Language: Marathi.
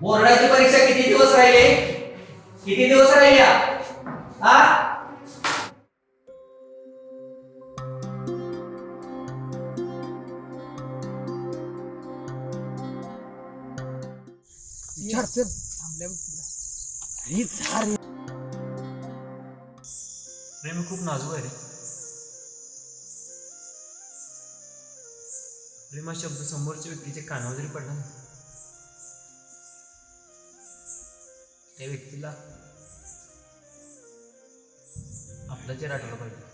बोर्डाची परीक्षा किती दिवस राहिले? किती दिवस राहिल्या? हा? विचार चल थांबल्या बघ तिला. अरे झार प्रेम खूप नाजूक आहे रे. प्रेम हा शब्द समोरच्या व्यक्तीच्या कानावर जरी पडला ना त्या व्यक्तीला आपला चेहरा आठवला पाहिजे